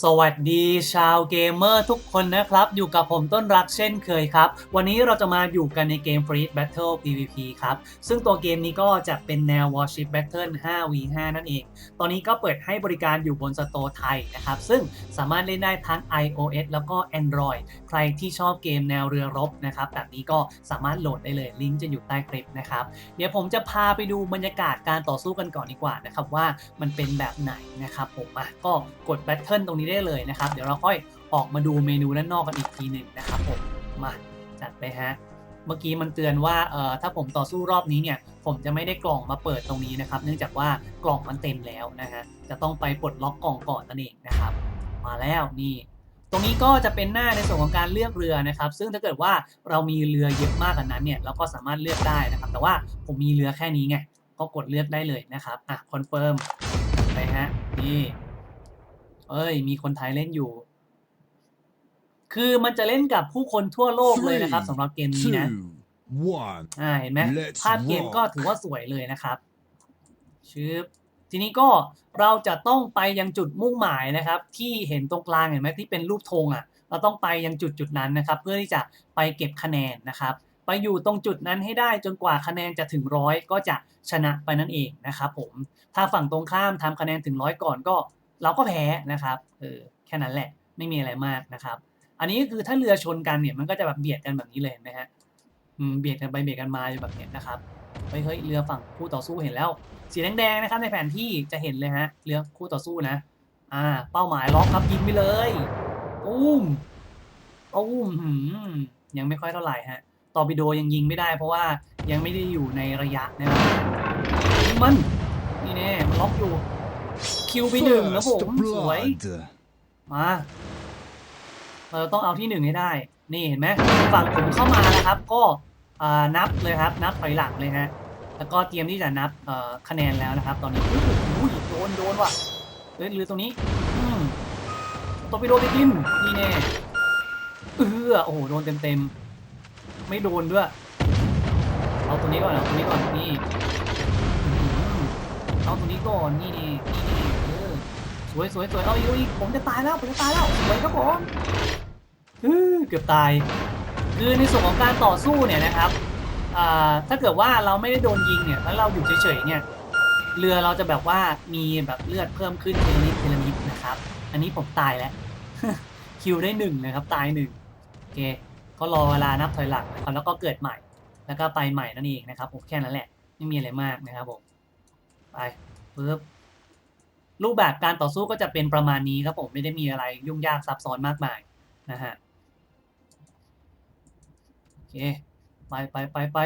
สวัสดีชาวเกมเมอร์ทุกคนนะครับ อยู่กับผมต้นรักเช่นเคยครับ วันนี้เราจะมาอยู่กันในเกม Free Battle PVP ครับ ซึ่งตัวเกมนี้ก็จะเป็นแนว Warship Battle 5v5 นั่นเอง ตอนนี้ก็เปิดให้บริการอยู่บนสโตร์ไทยนะครับ ซึ่งสามารถเล่นได้ทั้ง iOS แล้วก็ Android ใครที่ชอบเกมแนวเรือรบนะครับ แบบนี้ก็สามารถโหลดได้เลยลิงก์จะอยู่ใต้คลิปนะครับ เดี๋ยวผมจะพาไปดูบรรยากาศการต่อสู้กันก่อนดีกว่านะครับว่ามันเป็นแบบไหนนะครับผมอะก็กดแบทเทิลตรงนี้ได้เลยนะครับ เดี๋ยวเราค่อยออกมาดูเมนูด้านนอกกันอีกทีหนึ่งนะครับผมมาจัดไปฮะเมื่อกี้มันเตือนว่าเอ่อถ้าผมต่อสู้รอบนี้เนี่ย ผมจะไม่ได้กล่องมาเปิดตรงนี้นะครับ เนื่องจากว่ากล่องมันเต็มแล้วนะฮะจะต้องไปปลดล็อกกล่องก่อนนั่นเองนะครับ มาแล้วนี่ตรงนี้ก็จะเป็นหน้าในส่วนของการเลือกเรือนะครับ ซึ่งถ้าเกิดว่าเรามีเรือเยอะมากกว่านั้นเนี่ยเราก็สามารถเลือกได้นะครับ แต่ว่าผมมีเรือแค่นี้ไงก็กดเลือกได้เลยนะครับอะคอนเฟิร์มไปฮะนี่ เอ้ย มีคนไทยเล่นอยู่ คือมันจะเล่นกับผู้คนทั่วโลกเลยนะครับสำหรับเกมนี้นะ two, one. อ่าเห็นไหม Let's ภาพเกม rock ก็ถือว่าสวยเลยนะครับชึบทีนี้ก็เราจะต้องไปยังจุดมุ่งหมายนะครับ ที่เห็นตรงกลางเห็นไหมที่เป็นรูปธงอะ เราต้องไปยังจุดจุดนั้นนะครับ เพื่อที่จะไปเก็บคะแนนนะครับ ไปอยู่ตรงจุดนั้นให้ได้จนกว่าคะแนนจะถึงร้อยก็จะชนะไปนั่นเองนะครับผมถ้าฝั่งตรงข้ามทำคะแนนถึงร้อยก่อนก็ เราก็แพ้นะครับเออแค่นั้นแหละไม่มีอะไรมากนะครับ อันนี้ก็คือถ้าเรือชนกันเนี่ยมันก็จะแบบเบียดกันแบบนี้เลยเห็นไหมฮะอืมเบียดกันไปเบียดกันมาอยู่แบบเนี้ยนะครับเฮ้ยเรือฝั่งคู่ต่อสู้เห็นแล้ว สีแดงๆนะครับในแผนที่จะเห็นเลยฮะเรือคู่ต่อสู้นะอ่า เป้าหมายล็อกครับยิงไปเลยอุ้มอุ้มยังไม่ค่อยเท่าไหร่ฮะตอร์ปิโดยังยิงไม่ได้ เพราะว่ายังไม่ได้อยู่ในระยะนะครับมันนี่แน่มันล็อกอยู่ คิวไปหนึ่งนะผม First สวย blood. มา เราต้องเอาที่หนึ่งให้ได้ นี่เห็นไหมฝั่งผมเข้ามานะครับ ก็อ่านับเลยครับ นับถอยหลังเลยฮะ แล้วก็เตรียมที่จะนับเอ่อคะแนนแล้วนะครับ ตอนนี้อุ้ยโดนโดนว่ะเอ้ยหรือตรงนี้อืมตัวไปโดนไปกินนี่แน่เออโอ้โหโดนเต็มเต็มๆไม่โดนด้วย เอาตัวนี้ก่อนเอาตัวนี้ก่อนนี่อื้อหือ เอาตัวนี้ก่อนนี่นี่นี่เออสวยสวยสวยเอาอีกเอาอีกผมจะตายแล้วผมจะตายแล้วสวยครับผมเกือบตายคือในส่วนของการต่อสู้เนี่ยนะครับถ้าเกิดว่าเราไม่ได้โดนยิงเนี่ยแล้วเราอยู่เฉยๆเนี่ยเรือเราจะแบบว่ามีแบบเลือดเพิ่มขึ้นเทนิดเทนิดนะครับ อันนี้ผมตายแล้วคิวได้หนึ่งนะครับตายหนึ่งโอเคก็รอเวลานับถอยหลังนะครับแล้วก็เกิดใหม่ แล้วก็ไปใหม่นั่นเองนะครับผมแค่นั้นแหละไม่มีอะไรมากนะครับผม ไปปึ๊บรูปแบบการต่อสู้ก็จะเป็นประมาณนี้ครับผมไม่ได้มีอะไรยุ่งยากซับซ้อนมากมายนะฮะโอเคไปไปไปไป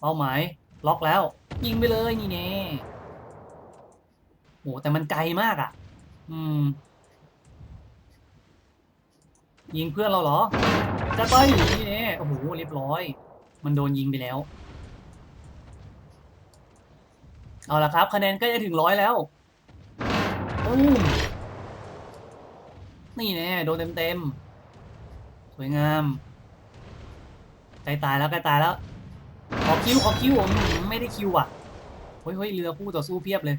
เป้าหมาย ล็อกแล้ว ยิงไปเลยนี่แน่โหแต่มันไกลมากอะ อืม ยิงเพื่อนเราเหรอจะไปนี่แน่โอ้โหเรียบร้อย มันโดนยิงไปแล้ว เอาละครับคะแนนใก็จะถึงร้อยแล้วอุ้นี่แน่โดนเต็มๆ สวยงามใกล้ตายแล้วใกล้ตายแล้ว ขอคิวขอคิวผมไม่ได้คิวอะเฮ้ยเฮ้ยเรือคู่ต่อสู้เพียบเลย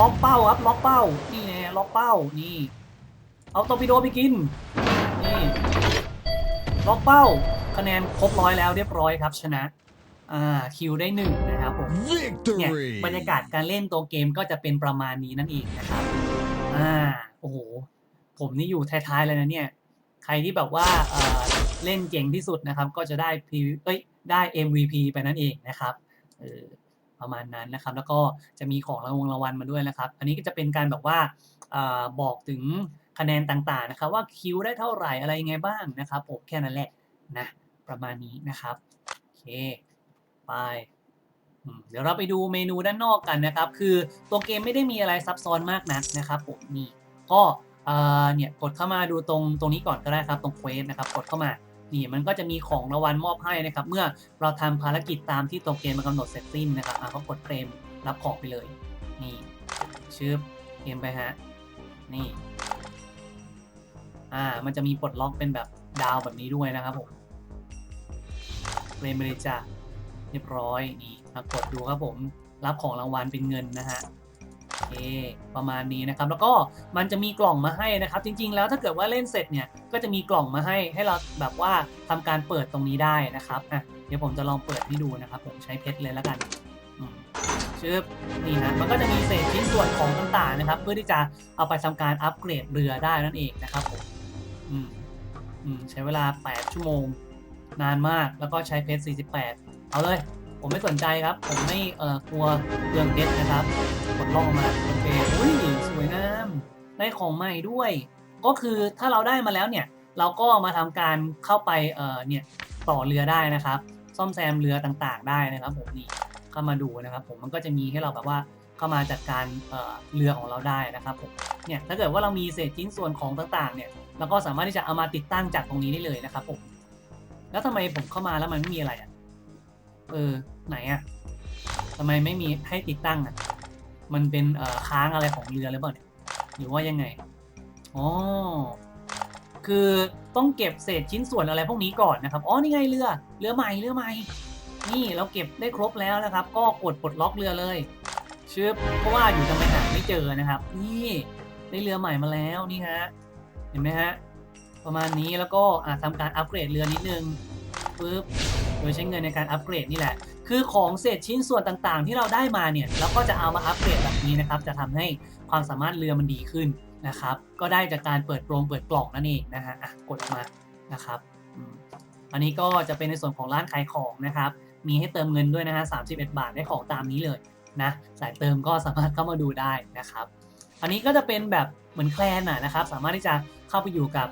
ล็อกเป้าครับ ล็อกเป้า นี่แน่ล็อกเป้า นี่ เอาตอร์ปิโดไปกิน นี่ ล็อกเป้า คะแนนครบร้อยแล้วเรียบร้อยครับชนะ อ่า คิวได้หนึ่ง นะครับผมเนี่ย Victory. บรรยากาศการเล่นตัวเกมก็จะเป็นประมาณนี้นั่นเองนะครับอ่าโอ้โหผมนี่อยู่ท้ายๆเลยนะเนี่ยใครที่แบบว่าเอ่อเล่นเก่งที่สุดนะครับ ก็จะได้ P เอ้ยได้ MVP ไปนั่นเองนะครับเออประมาณนั้นนะครับ แล้วก็จะมีของรางวัลรางวัลมาด้วยนะครับ อันนี้ก็จะเป็นการแบบว่าเอ่อบอกถึงคะแนนต่างๆนะครับ ว่าคิวได้เท่าไหร่อะไรยังไงบ้างนะครับผมแค่นั้นแหละนะประมาณนี้นะครับโอเคไปอืม เดี๋ยวเราไปดูเมนูด้านนอกกันนะครับ คือตัวเกมไม่ได้มีอะไรซับซ้อนมากนักนะครับผมนี่ก็เอ่อเนี่ยกดเข้ามาดูตรงตรงนี้ก่อนก็ได้ครับ ตรงเควสนะครับ กดเข้ามานี่มันก็จะมีของรางวัลมอบให้นะครับ เมื่อเราทำภารกิจตามที่ตัวเกมมันกำหนดเสร็จสิ้นนะครับอะก็กดเฟรมรับของไปเลย นี่ชืบเกมไปฮะนี่อ่ามันจะมีปลดล็อกเป็นแบบดาวแบบนี้ด้วยนะครับผมเฟรมไปเลยจ้ะเรียบร้อยนี่ มากดดูครับผมรับของรางวัลเป็นเงินนะฮะเคประมาณนี้นะครับ แล้วก็มันจะมีกล่องมาให้นะครับ จริง ๆ แล้วถ้าเกิดว่าเล่นเสร็จเนี่ยก็จะมีกล่องมาให้ให้เราแบบว่าทำการเปิดตรงนี้ได้นะครับอะเดี๋ยวผมจะลองเปิดให้ดูนะครับ ผมใช้เพชรเลยแล้วกันอืมชึบนี่นะมันก็จะมีเศษชิ้นส่วนของต่างๆนะครับ เพื่อที่จะเอาไปทำการอัปเกรดเรือได้นั่นเองนะครับผมอืมอืมใช้เวลา 8 ชั่วโมงนานมากแล้วก็ใช้เพชร48 เอาเลย ผมไม่สนใจครับ ผมไม่เอ่อกลัวเรื่องเพชรนะครับกดล่องมาโอเคอุ้ยสวยงามได้ของใหม่ด้วย ก็คือถ้าเราได้มาแล้วเนี่ย เราก็มาทำการเข้าไปเอ่อเนี่ยต่อเรือได้นะครับ ซ่อมแซมเรือต่างๆ ได้นะครับผมนี่เข้ามาดูนะครับ ผมมันก็จะมีให้เราแบบว่าเข้ามาจัดการเอ่อเรือของเราได้นะครับผมเนี่ยถ้าเกิดว่าเรามีเศษชิ้นส่วนของต่างๆเนี่ยเราก็สามารถที่จะเอามาติดตั้งจากตรงนี้ได้เลยนะครับผมแล้วทำไมผมเข้ามาแล้วมันไม่มีอะไรอะ เออ ไหนอะทำไมไม่มีให้ติดตั้งอะมันเป็นเอ่อค้างอะไรของเรือหรือเปล่าเนี่ยหรือว่ายังไงอ๋อคือต้องเก็บเศษชิ้นส่วนอะไรพวกนี้ก่อนนะครับอ๋อนี่ไงเรือเรือใหม่เรือใหม่นี่เราเก็บได้ครบแล้วนะครับ ก็กดปลดล็อกเรือเลยชึบเพราะว่าอยู่ทำไมหาไม่เจอนะครับ นี่ได้เรือใหม่มาแล้วนี่ฮะเห็นไหมฮะประมาณนี้แล้วก็อะทำการอัปเกรดเรือนิดนึงปึ๊บ โดยใช้เงินในการอัปเกรดนี่แหละ คือของเศษชิ้นส่วนต่างๆ ที่เราได้มาเนี่ยเราก็จะเอามาอัปเกรดแบบนี้นะครับ จะทำให้ความสามารถเรือมันดีขึ้นนะครับ ก็ได้จากการเปิดโปรงเปิดกล่องนั่นเองนะฮะกดออกมานะครับอันนี้ก็จะเป็นในส่วนของร้านขายของนะครับ มีให้เติมเงินด้วยนะฮะ31บาทได้ของตามนี้เลยนะ สายเติมก็สามารถเข้ามาดูได้นะครับ อันนี้ก็จะเป็นแบบเหมือนแคลนน่ะนะครับ สามารถที่จะเข้าไปอยู่กับ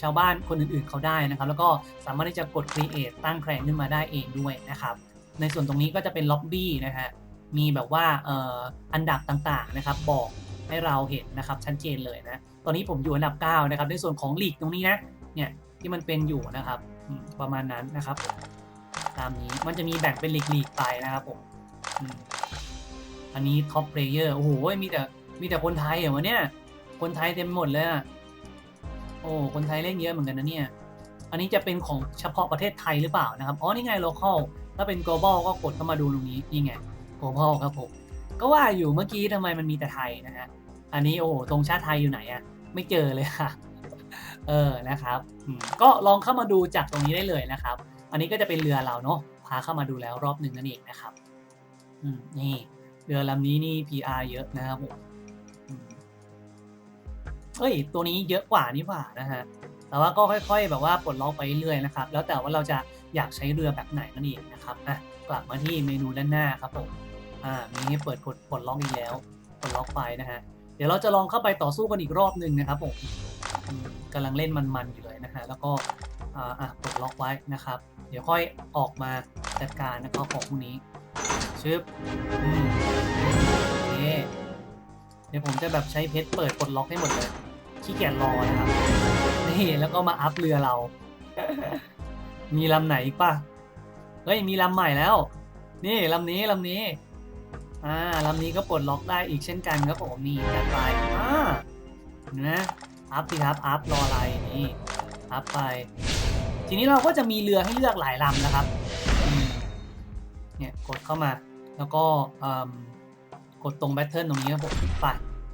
ชาวบ้านคนอื่นๆเขาได้นะครับ แล้วก็สามารถที่จะกด create ตั้งแคลนขึ้นมาได้เองด้วยนะครับ ในส่วนตรงนี้ก็จะเป็นล็อบบี้นะฮะ มีแบบว่าอันดับต่างๆนะครับ บอกให้เราเห็นนะครับชัดเจนเลยนะ ตอนนี้ผมอยู่อันดับ 9 นะครับ ในส่วนของลีกตรงนี้นะ เนี่ยที่มันเป็นอยู่นะครับประมาณนั้นนะครับ ตามนี้มันจะมีแบ่งเป็นลีกๆไปนะครับผมอืมอันนี้ท็อปเพลเยอร์โอ้โหมีแต่ มีแต่คนไทยเหรอวะเนี่ย คนไทยเต็มหมดเลยอะโอ้ คนไทยเล่นเยอะเหมือนกันนะเนี่ย อันนี้จะเป็นของเฉพาะประเทศไทยหรือเปล่านะครับ อ๋อ นี่ไง local ถ้าเป็น global ก็กดเข้ามาดูตรงนี้ นี่ไง global ครับผม ก็ว่าอยู่เมื่อกี้ทำไมมันมีแต่ไทยนะฮะ อันนี้โอ้ตรงชาติไทยอยู่ไหนอะไม่เจอเลยค่ะ เออ นะครับ ก็ลองเข้ามาดูจากตรงนี้ได้เลยนะครับ อันนี้ก็จะเป็นเรือเราเนาะ พาเข้ามาดูแล้วรอบหนึ่งนั่นเองนะครับ อืม นี่ เรือลำนี้นี่ PR เยอะนะครับผม เอ้ย ตัวนี้เยอะกว่านี่หว่านะฮะ แต่ว่าก็ค่อยๆ แบบว่าปลดล็อกไปเรื่อยนะครับ แล้วแต่ว่าเราจะอยากใช้เรือแบบไหนนั่นเองนะครับอะกลับมาที่เมนูด้านหน้าครับผมอ่ามีให้เปิดกดปลดล็อกอีกแล้วปลดล็อกไปนะฮะ เดี๋ยวเราจะลองเข้าไปต่อสู้กันอีกรอบหนึ่งนะครับผมกำลังเล่นมันๆอยู่เลยนะฮะ แล้วก็อ่าอะปลดล็อกไว้นะครับ เดี๋ยวค่อยออกมาจัดการนะครับของพวกนี้ชึบอืมเดี๋ยวผมจะแบบใช้เพชรเปิดปลดล็อกให้หมดเลย ขี้เกียจรอนะครับนี่แล้วก็มาอัพเรือเรา มีลำไหนอีกปะเฮ้ยมีลำใหม่แล้ว นี่ลำนี้ลำนี้อ่าลำนี้ก็ปลดล็อกได้อีกเช่นกันครับผมนี่จัดไปอ่าเห็นะอัพสิครับอัพรออะไรนี่อัพไป ทีนี้เราก็จะมีเรือให้เลือกหลายลำนะครับเนี่ยกดเข้ามาแล้วก็อืมกดตรงแบทเทิลตรงนี้ครับผมไป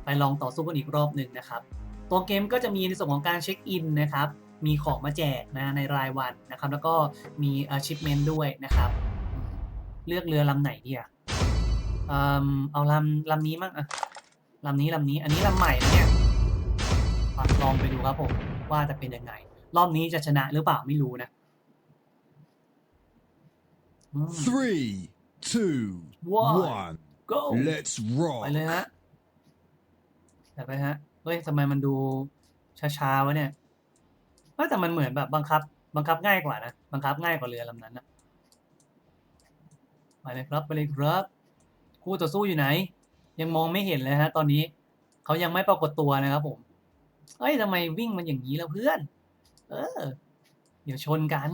ไปลองต่อสู้กันอีกรอบหนึ่งนะครับ ตัวเกมก็จะมีในส่วนของการเช็คอินนะครับ มีของมาแจกนะในรายวันนะครับ แล้วก็มี achievement ด้วยนะครับอืมเลือกเรือลำไหนดีอะเอิ่มเอาลำลำนี้มั้งอะลำนี้ลำนี้ อันนี้ลำใหม่นะเนี่ยอะลองไปดูครับผมว่าจะเป็นยังไง รอบนี้จะชนะหรือเปล่าไม่รู้นะอืม Three, two, One. one. go Let's ไป rock. เลยฮะจัดไปฮะ เฮ้ยทำไมมันดูช้าๆวะเนี่ยเฮ้ยแต่มันเหมือนแบบบังคับ บังคับง่ายกว่านะ บังคับง่ายกว่าเรือลำนั้นนะไปเลยครับไปเลยครับคู่ต่อสู้อยู่ไหน ยังมองไม่เห็นเลยฮะ ตอนนี้เขายังไม่ปรากฏตัวนะครับผมเฮ้ยทำไมวิ่งมันอย่างนี้แล้วเพื่อน เออ เดี๋ยวชนกัน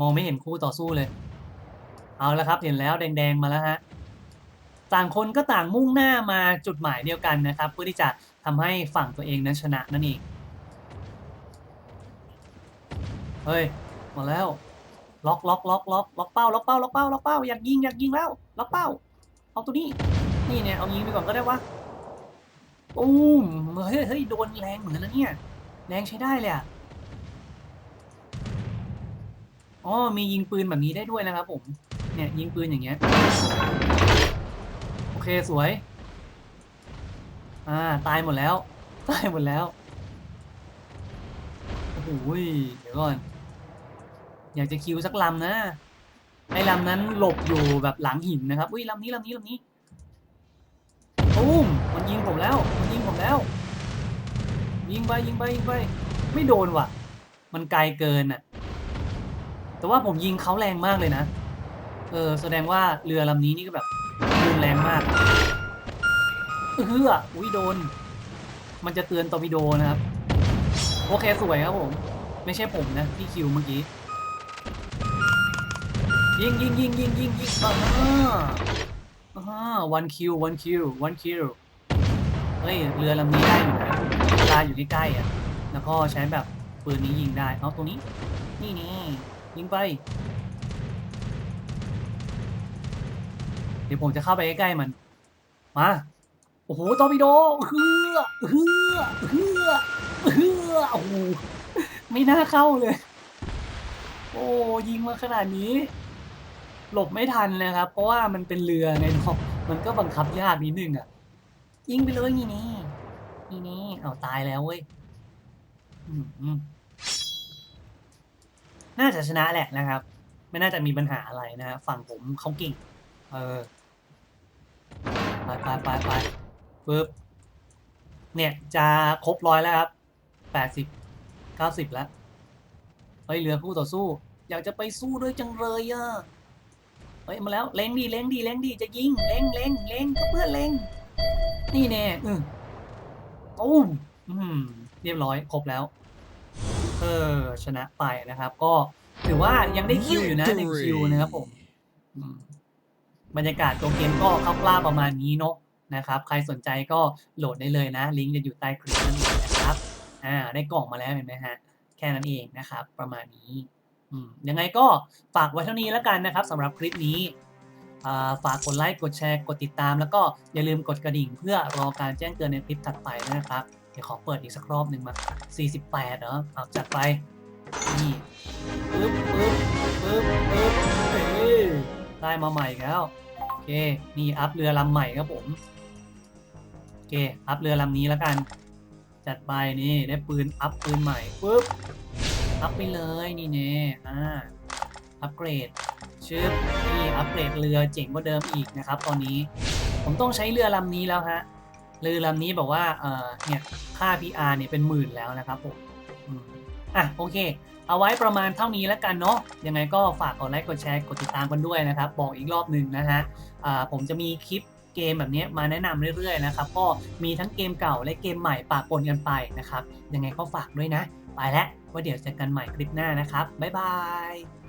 มองไม่เห็นคู่ต่อสู้เลย เอาละครับเห็นแล้วแดงๆมาแล้วฮะ ต่างคนก็ต่างมุ่งหน้ามาจุดหมายเดียวกันนะครับ เพื่อที่จะทำให้ฝั่งตัวเองนั้นชนะนั่นเองเฮ้ยมาแล้วล็อกล็อกล็อกล็อกล็อกเป้าล็อกเป้าล็อกเป้าล็อกเป้าอยากยิงอยากยิงแล้วล็อกเป้าเอาตัวนี้นี่เนี่ยเอายิงไปก่อนก็ได้วะตูมเฮ้ยเฮ้ยโดนแรงเหมือนกันนะเนี่ยแรงใช้ได้เลยอะอ๋อมียิงปืนแบบนี้ได้ด้วยนะครับผมเนี่ยยิงปืนอย่างเงี้ย เคสวย อ่า ตายหมดแล้ว ตายหมดแล้ว โอ้โหเดี๋ยวก่อน อยากจะคิวสักลำนะ ไอ้ลำนั้นหลบอยู่แบบหลังหินนะครับ อุ้ยลำนี้ลำนี้ลำนี้ตูมมันยิงผมแล้ว มันยิงผมแล้ว ยิงไปยิงไปยิงไป ไม่โดนว่ะ มันไกลเกินอะ แต่ว่าผมยิงเขาแรงมากเลยนะ เออ แสดงว่าเรือลำนี้นี่ก็แบบ รุนแรงมากเอออุ้ยโดน มันจะเตือนตอร์ปิโดนะครับ โอเคสวยครับผม ไม่ใช่ผมนะที่คิวเมื่อกี้ ยิงยิงยิงยิงยิงยิงอ่าอ่าวันคิววันคิววันคิวเฮ้ยเรือลำนี้ได้อยู่นะเวลาอยู่ใกล้ๆอะ แล้วก็ใช้แบบปืนนี้ยิงได้ เอาตรงนี้ นี่นี่ยิงไป ดี๋ยวผมจะเข้าไปใกล้ๆมัน มา โอ้โหตอร์ปิโดเฮือเฮือเฮือเฮือโอ้โหไม่น่าเข้าเลย โอ้ยิงมาขนาดนี้ หลบไม่ทันเลยครับ เพราะว่ามันเป็นเรือไงเนาะมันก็บังคับยากนิดนึงอะ ยิงไปเลยนี่นี่นี่นี่เอาตายแล้วเว้ยน่าจะชนะแหละนะครับ ไม่น่าจะมีปัญหาอะไรนะฮะฝั่งผมเขาเก่ง เออ ไปไปไปไปปึ๊บเนี่ยจะครบร้อยแล้วครับแปดสิบเก้าสิบแล้วเฮ้ยเรือคู่ต่อสู้ อยากจะไปสู้ด้วยจังเลยอะเฮ้ยมาแล้วเล็งดีเล็งดีเล็งดีจะยิงเล็งเล็งเล็งก็เพื่อเล็งนี่แน่อืมตุ้มอืมเรียบร้อยครบแล้ว เออชนะไปนะครับ ก็ถือว่ายังได้คิวอยู่นะหนึ่งคิวนะครับผม บรรยากาศตัวเกมก็คร่าวๆประมาณนี้เนาะนะครับ ใครสนใจก็โหลดได้เลยนะ ลิงก์จะอยู่ใต้คลิปนั่นเองนะครับอ่าได้กล่องมาแล้วเห็นไหมฮะแค่นั้นเองนะครับ ประมาณนี้อืมยังไงก็ฝากไว้เท่านี้แล้วกันนะครับสำหรับคลิปนี้าฝากกดไลค์กดแชร์กดติดตาม แล้วก็อย่าลืมกดกระดิ่ง เพื่อรอการแจ้งเตือนในคลิปถัดไปนะครับเดี๋ยวขอเปิดอีกสักรอบหนึ่งมา 48เนาะเอาจัดไปนี่ปึ๊บปึ๊บปึ๊บปึ๊บได้มาใหม่แล้ว เค นี่อัพเรือลำใหม่ครับผม โอเค อัพเรือลำนี้แล้วกัน จัดไปนี่ได้ปืนอัพปืนใหม่ปึ๊บ อัพไปเลยนี่เน่อ่า อัปเกรดชึบนี่อัปเกรดเรือเจ๋งกว่าเดิมอีกนะครับ ตอนนี้ ผมต้องใช้เรือลำนี้แล้วฮะ เรือลำนี้บอกว่า เออเนี่ย ค่า PR เนี่ยเป็นหมื่นแล้วนะครับผม อะโอเค เอาไว้ประมาณเท่านี้แล้วกันเนาะยังไงก็ฝากกดไลค์กดแชร์กดติดตามกันด้วยนะครับ บอกอีกรอบหนึ่งนะฮะอ่าผมจะมีคลิปเกมแบบนี้มาแนะนำเรื่อยๆนะครับก็มีทั้งเกมเก่าและเกมใหม่ปะปนกันไปนะครับยังไงก็ฝากด้วยนะ ไปแล้วว่าเดี๋ยวเจอกันใหม่คลิปหน้านะครับบ๊ายบาย